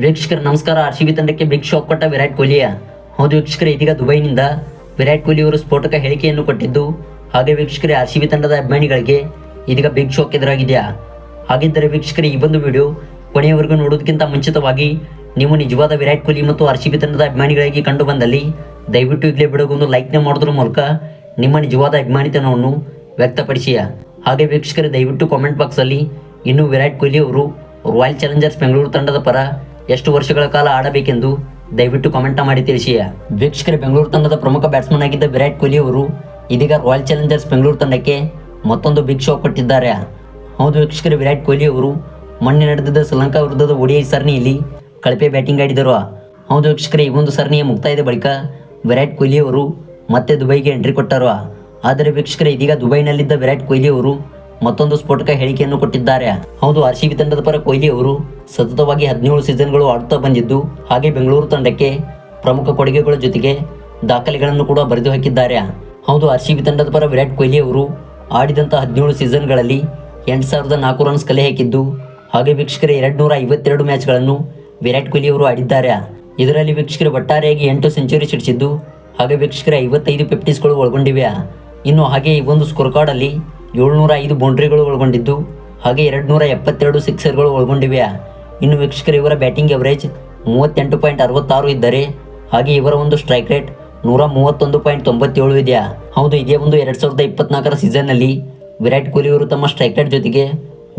ವೀಕ್ಷಕರ ನಮಸ್ಕಾರ. R C B ತಂಡಕ್ಕೆ ಬಿಗ್ ಶಾಕ್ ಕೊಟ್ಟ ವಿರಾಟ್ ಕೊಹ್ಲಿಯ ಹೌದು ವೀಕ್ಷಕರ, ಇದೀಗ ದುಬೈನಿಂದ ವಿರಾಟ್ ಕೊಹ್ಲಿ ಅವರು ಸ್ಫೋಟಕ ಹೇಳಿಕೆಯನ್ನು ಕೊಟ್ಟಿದ್ದು, ಹಾಗೆ ವೀಕ್ಷಕರೇ, ಆರ್ ಸಿ ಬಿ ತಂಡದ ಅಭಿಮಾನಿಗಳಿಗೆ ಇದೀಗ ಬಿಗ್ ಶಾಕ್ ಎದುರಾಗಿದೆಯಾ? ಹಾಗಿದ್ದರೆ ವೀಕ್ಷಕರೇ, ಈ ಒಂದು ವಿಡಿಯೋ ಕೊನೆಯವರೆಗೂ ನೋಡೋದಕ್ಕಿಂತ ಮುಂಚಿತವಾಗಿ ನೀವು ನಿಜವಾದ ವಿರಾಟ್ ಕೊಹ್ಲಿ ಮತ್ತು ಆರ್ ಸಿ ಬಿ ತಂಡದ ಅಭಿಮಾನಿಗಳಿಗೆ ಕಂಡು ಬಂದಲ್ಲಿ ದಯವಿಟ್ಟು ಈಗಲೇ ಬಿಡೋಗೊಂದು ಲೈಕ್ನ ಮಾಡೋದ್ರ ಮೂಲಕ ನಿಮ್ಮ ನಿಜವಾದ ಅಭಿಮಾನಿತನವನ್ನು ವ್ಯಕ್ತಪಡಿಸಿಯ? ಹಾಗೆ ವೀಕ್ಷಕರೇ, ದಯವಿಟ್ಟು ಕಾಮೆಂಟ್ ಬಾಕ್ಸಲ್ಲಿ ಇನ್ನು ವಿರಾಟ್ ಕೊಹ್ಲಿ ಅವರು ರಾಯಲ್ ಚಾಲೆಂಜರ್ಸ್ ಬೆಂಗಳೂರು ತಂಡದ ಪರ ಎಷ್ಟು ವರ್ಷಗಳ ಕಾಲ ಆಡಬೇಕೆಂದು ದಯವಿಟ್ಟು ಕಾಮೆಂಟ್ ಮಾಡಿ ತಿಳಿಸಿ ವೀಕ್ಷಕರ, ಬೆಂಗಳೂರು ತಂಡದ ಪ್ರಮುಖ ಬ್ಯಾಟ್ಸ್ಮನ್ ಆಗಿದ್ದ ವಿರಾಟ್ ಕೊಹ್ಲಿ ಅವರು ಇದೀಗ ರಾಯಲ್ ಚಾಲೆಂಜರ್ಸ್ ಬೆಂಗಳೂರು ತಂಡಕ್ಕೆ ಮತ್ತೊಂದು ಬಿಗ್ ಶೋ ಕೊಟ್ಟಿದ್ದಾರೆ. ಹೌದು ವೀಕ್ಷಕರ, ವಿರಾಟ್ ಕೊಹ್ಲಿ ಅವರು ಮೊನ್ನೆ ನಡೆದಿದ್ದ ಶ್ರೀಲಂಕಾ ವಿರುದ್ಧದ ಒಡಿಐ ಸರಣಿಯಲ್ಲಿ ಕಳಪೆ ಬ್ಯಾಟಿಂಗ್ ಆಡಿದರು. ಹೌದು ವೀಕ್ಷಕರ, ಈ ಒಂದು ಸರಣಿಯ ಮುಕ್ತಾಯದ ಬಳಿಕ ವಿರಾಟ್ ಕೊಹ್ಲಿ ಅವರು ಮತ್ತೆ ದುಬೈಗೆ ಎಂಟ್ರಿ ಕೊಟ್ಟರು. ಆದರೆ ವೀಕ್ಷಕರ, ಇದೀಗ ದುಬೈನಲ್ಲಿದ್ದ ವಿರಾಟ್ ಕೊಹ್ಲಿ ಅವರು ಮತ್ತೊಂದು ಸ್ಫೋಟಕ ಹೇಳಿಕೆಯನ್ನು ಕೊಟ್ಟಿದ್ದಾರೆ. ಹೌದು, ಆರ್ ಸಿ ಬಿ ತಂಡದ ಪರ ಕೊಹ್ಲಿ ಅವರು ಸತತವಾಗಿ ಹದಿನೇಳು ಸೀಸನ್ಗಳು ಆಡ್ತಾ ಬಂದಿದ್ದು, ಹಾಗೆ ಬೆಂಗಳೂರು ತಂಡಕ್ಕೆ ಪ್ರಮುಖ ಕೊಡುಗೆಗಳ ಜೊತೆಗೆ ದಾಖಲೆಗಳನ್ನು ಕೂಡ ಬರೆದು ಹಾಕಿದ್ದಾರೆ. ಹೌದು, ಆರ್ ಸಿ ಬಿ ತಂಡದ ಪರ ವಿರಾಟ್ ಕೊಹ್ಲಿ ಅವರು ಆಡಿದಂಥ ಹದಿನೇಳು ಸೀಸನ್ಗಳಲ್ಲಿ ಎಂಟು ಸಾವಿರದ ನಾಲ್ಕು ರನ್ಸ್ ಕಲೆ ಹಾಕಿದ್ದು, ಹಾಗೆ ವೀಕ್ಷಕರೇ ಎರಡು ನೂರ ಐವತ್ತೆರಡು ಮ್ಯಾಚ್ಗಳನ್ನು ವಿರಾಟ್ ಕೊಹ್ಲಿ ಅವರು ಆಡಿದ್ದಾರೆ. ಇದರಲ್ಲಿ ವೀಕ್ಷಕರು ಒಟ್ಟಾರೆಯಾಗಿ ಎಂಟು ಸೆಂಚುರಿ ಸಿಡಿಸಿದ್ದು, ಹಾಗೆ ವೀಕ್ಷಕರ ಐವತ್ತೈದು ಫಿಫ್ಟೀಸ್ಗಳು ಒಳಗೊಂಡಿವೆ. ಇನ್ನು ಹಾಗೆ ಈ ಒಂದು ಸ್ಕೋರ್ ಕಾರ್ಡಲ್ಲಿ ಏಳ್ನೂರ ಐದು ಬೌಂಡ್ರಿಗಳು ಒಳಗೊಂಡಿದ್ದು, ಹಾಗೆ ಎರಡು ನೂರ ಎಪ್ಪತ್ತೆರಡು ಸಿಕ್ಸರ್ಗಳು ಒಳಗೊಂಡಿವೆ. ಇನ್ನು ವೀಕ್ಷಕರು, ಇವರ ಬ್ಯಾಟಿಂಗ್ ಎವರೇಜ್ ಮೂವತ್ತೆಂಟು ಪಾಯಿಂಟ್ ಅರವತ್ತಾರು ಇದ್ದರೆ ಹಾಗೆ ಇವರ ಒಂದು ಸ್ಟ್ರೈಕ್ ರೇಟ್ ನೂರ ಮೂವತ್ತೊಂದು ಪಾಯಿಂಟ್ ತೊಂಬತ್ತೇಳು ಇದೆಯಾ? ಹೌದು, ಇದೇ ಒಂದು ಎರಡು ಸಾವಿರದ ಇಪ್ಪತ್ನಾಲ್ಕರ ಸೀಸನ್ನಲ್ಲಿ ವಿರಾಟ್ ಕೊಹ್ಲಿ ಅವರು ತಮ್ಮ ಸ್ಟ್ರೈಕ್ ರೇಟ್ ಜೊತೆಗೆ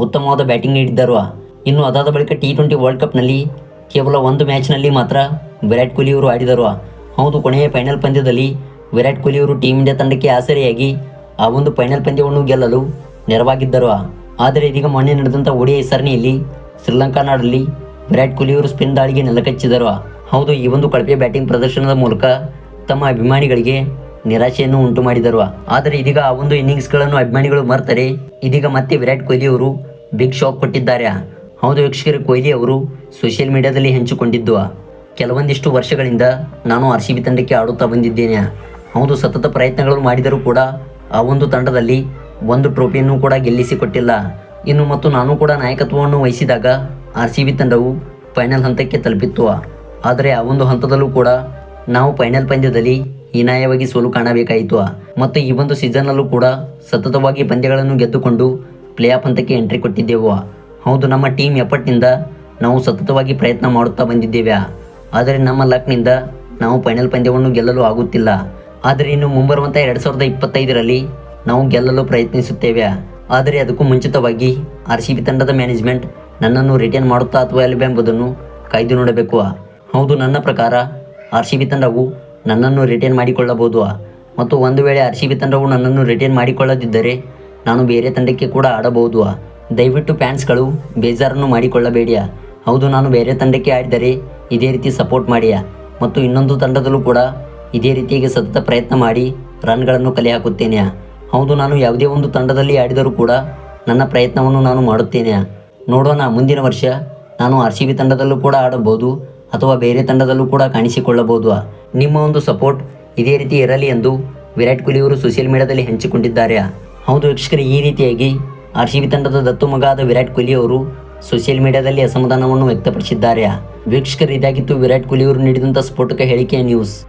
ಉತ್ತಮವಾದ ಬ್ಯಾಟಿಂಗ್ ನೀಡಿದ್ದರು. ಇನ್ನು ಅದಾದ ಬಳಿಕ ಟಿ ಟ್ವೆಂಟಿ ವರ್ಲ್ಡ್ ಕಪ್ನಲ್ಲಿ ಕೇವಲ ಒಂದು ಮ್ಯಾಚ್ನಲ್ಲಿ ಮಾತ್ರ ವಿರಾಟ್ ಕೊಹ್ಲಿ ಅವರು ಆಡಿದರು. ಹೌದು, ಕೊನೆಯ ಫೈನಲ್ ಪಂದ್ಯದಲ್ಲಿ ವಿರಾಟ್ ಕೊಹ್ಲಿ ಅವರು ಟೀಮ್ ಇಂಡಿಯಾ ತಂಡಕ್ಕೆ ಆಸರೆಯಾಗಿ ಆ ಒಂದು ಫೈನಲ್ ಪಂದ್ಯವನ್ನು ಗೆಲ್ಲಲು ನೆರವಾಗಿದ್ದರು. ಆದರೆ ಇದೀಗ ಮೊನ್ನೆ ನಡೆದಂಥ ಒಡಿಐ ಸರಣಿಯಲ್ಲಿ ಶ್ರೀಲಂಕಾ ನಾಡಲ್ಲಿ ವಿರಾಟ್ ಕೊಹ್ಲಿ ಅವರು ಸ್ಪಿನ್ ದಾಳಿಗೆ ನೆಲಕಚ್ಚಿದರು ಹೌದು, ಈ ಒಂದು ಕಳಪೆ ಬ್ಯಾಟಿಂಗ್ ಪ್ರದರ್ಶನದ ಮೂಲಕ ತಮ್ಮ ಅಭಿಮಾನಿಗಳಿಗೆ ನಿರಾಶೆಯನ್ನು ಉಂಟು ಮಾಡಿದರು ಆದರೆ ಇದೀಗ ಆ ಒಂದು ಇನ್ನಿಂಗ್ಸ್ಗಳನ್ನು ಅಭಿಮಾನಿಗಳು ಮರ್ತಾರೆ, ಇದೀಗ ಮತ್ತೆ ವಿರಾಟ್ ಕೊಹ್ಲಿ ಅವರು ಬಿಗ್ ಶಾಕ್ ಕೊಟ್ಟಿದ್ದಾರೆ. ಹೌದು, ವೀಕ್ಷಕರು, ಕೊಹ್ಲಿ ಅವರು ಸೋಷಿಯಲ್ ಮೀಡಿಯಾದಲ್ಲಿ ಹಂಚಿಕೊಂಡಿದ್ದು. ಕೆಲವೊಂದಿಷ್ಟು ವರ್ಷಗಳಿಂದ ನಾನು ಆರ್ ಸಿ ಬಿ ತಂಡಕ್ಕೆ ಆಡುತ್ತಾ ಬಂದಿದ್ದೇನೆ. ಹೌದು, ಸತತ ಪ್ರಯತ್ನಗಳು ಮಾಡಿದರೂ ಕೂಡ ಆ ಒಂದು ತಂಡದಲ್ಲಿ ಒಂದು ಟ್ರೋಫಿಯನ್ನು ಕೂಡ ಗೆಲ್ಲಿಸಿಕೊಟ್ಟಿಲ್ಲ. ಇನ್ನು ಮತ್ತು ನಾನು ಕೂಡ ನಾಯಕತ್ವವನ್ನು ವಹಿಸಿದಾಗ ಆರ್ ಸಿ ಬಿ ತಂಡವು ಫೈನಲ್ ಹಂತಕ್ಕೆ ತಲುಪಿತ್ತು. ಆದರೆ ಆ ಒಂದು ಹಂತದಲ್ಲೂ ಕೂಡ ನಾವು ಫೈನಲ್ ಪಂದ್ಯದಲ್ಲಿ ಹೀನಾಯವಾಗಿ ಸೋಲು ಕಾಣಬೇಕಾಯಿತು. ಮತ್ತು ಈ ಒಂದು ಸೀಸನ್ನಲ್ಲೂ ಕೂಡ ಸತತವಾಗಿ ಪಂದ್ಯಗಳನ್ನು ಗೆದ್ದುಕೊಂಡು ಪ್ಲೇ ಆಫ್ ಹಂತಕ್ಕೆ ಎಂಟ್ರಿ ಕೊಟ್ಟಿದ್ದೆವು. ಹೌದು, ನಮ್ಮ ಟೀಮ್ ಎಫರ್ಟ್ನಿಂದ ನಾವು ಸತತವಾಗಿ ಪ್ರಯತ್ನ ಮಾಡುತ್ತಾ ಬಂದಿದ್ದೇವೆ. ಆದರೆ ನಮ್ಮ ಲಕ್ನಿಂದ ನಾವು ಫೈನಲ್ ಪಂದ್ಯವನ್ನು ಗೆಲ್ಲಲು ಆಗುತ್ತಿಲ್ಲ. ಆದರೆ ಇನ್ನು ಮುಂಬರುವಂಥ ಎರಡು ಸಾವಿರದ ಇಪ್ಪತ್ತೈದರಲ್ಲಿ ನಾವು ಗೆಲ್ಲಲು ಪ್ರಯತ್ನಿಸುತ್ತೇವೆ. ಆದರೆ ಅದಕ್ಕೂ ಮುಂಚಿತವಾಗಿ ಆರ್ ಸಿ ಬಿ ತಂಡದ ಮ್ಯಾನೇಜ್ಮೆಂಟ್ ನನ್ನನ್ನು ರಿಟರ್ನ್ ಮಾಡುತ್ತಾ ಅಥವಾ ಇಲ್ಲವೇ ಎಂಬುದನ್ನು ಕಾಯ್ದು ನೋಡಬೇಕು. ಹೌದು, ನನ್ನ ಪ್ರಕಾರ ಆರ್ ಸಿ ಬಿ ತಂಡವು ನನ್ನನ್ನು ರಿಟರ್ನ್ ಮಾಡಿಕೊಳ್ಳಬಹುದು. ಮತ್ತು ಒಂದು ವೇಳೆ ಆರ್ ಸಿ ಬಿ ತಂಡವು ನನ್ನನ್ನು ರಿಟರ್ನ್ ಮಾಡಿಕೊಳ್ಳದಿದ್ದರೆ ನಾನು ಬೇರೆ ತಂಡಕ್ಕೆ ಕೂಡ ಆಡಬಹುದು. ದಯವಿಟ್ಟು ಫ್ಯಾನ್ಸ್ಗಳು ಬೇಜಾರನ್ನು ಮಾಡಿಕೊಳ್ಳಬೇಡಿಯ ಹೌದು, ನಾನು ಬೇರೆ ತಂಡಕ್ಕೆ ಆಡಿದರೆ ಇದೇ ರೀತಿ ಸಪೋರ್ಟ್ ಮಾಡಿಯ ಮತ್ತು ಇನ್ನೊಂದು ತಂಡದಲ್ಲೂ ಕೂಡ ಇದೇ ರೀತಿಯಾಗಿ ಸತತ ಪ್ರಯತ್ನ ಮಾಡಿ ರನ್ಗಳನ್ನು ಕಲೆ ಹಾಕುತ್ತೇನೆ. ಹೌದು, ನಾನು ಯಾವುದೇ ಒಂದು ತಂಡದಲ್ಲಿ ಆಡಿದರೂ ಕೂಡ ನನ್ನ ಪ್ರಯತ್ನವನ್ನು ನಾನು ಮಾಡುತ್ತೇನೆ. ನೋಡೋಣ, ಮುಂದಿನ ವರ್ಷ ನಾನು ಆರ್ ಸಿ ಬಿ ತಂಡದಲ್ಲೂ ಕೂಡ ಆಡಬಹುದು ಅಥವಾ ಬೇರೆ ತಂಡದಲ್ಲೂ ಕೂಡ ಕಾಣಿಸಿಕೊಳ್ಳಬಹುದು. ನಿಮ್ಮ ಒಂದು ಸಪೋರ್ಟ್ ಇದೇ ರೀತಿ ಇರಲಿ ಎಂದು ವಿರಾಟ್ ಕೊಹ್ಲಿ ಅವರು ಸೋಷಿಯಲ್ ಮೀಡಿಯಾದಲ್ಲಿ ಹಂಚಿಕೊಂಡಿದ್ದಾರೆ. ಹೌದು, ವೀಕ್ಷಕರೇ, ಈ ರೀತಿಯಾಗಿ ಆರ್ ಸಿ ಬಿ ತಂಡದ ದತ್ತು ಮಗ ಆದ ವಿರಾಟ್ ಕೊಹ್ಲಿ ಅವರು ಸೋಷಿಯಲ್ ಮೀಡಿಯಾದಲ್ಲಿ ಅಸಮಾಧಾನವನ್ನು ವ್ಯಕ್ತಪಡಿಸಿದ್ದಾರೆ. ವೀಕ್ಷಕರು, ಇದಾಗಿತ್ತು ವಿರಾಟ್ ಕೊಹ್ಲಿ ಅವರು ನೀಡಿದಂಥ ಸ್ಫೋಟಕ ಹೇಳಿಕೆಯ ನ್ಯೂಸ್.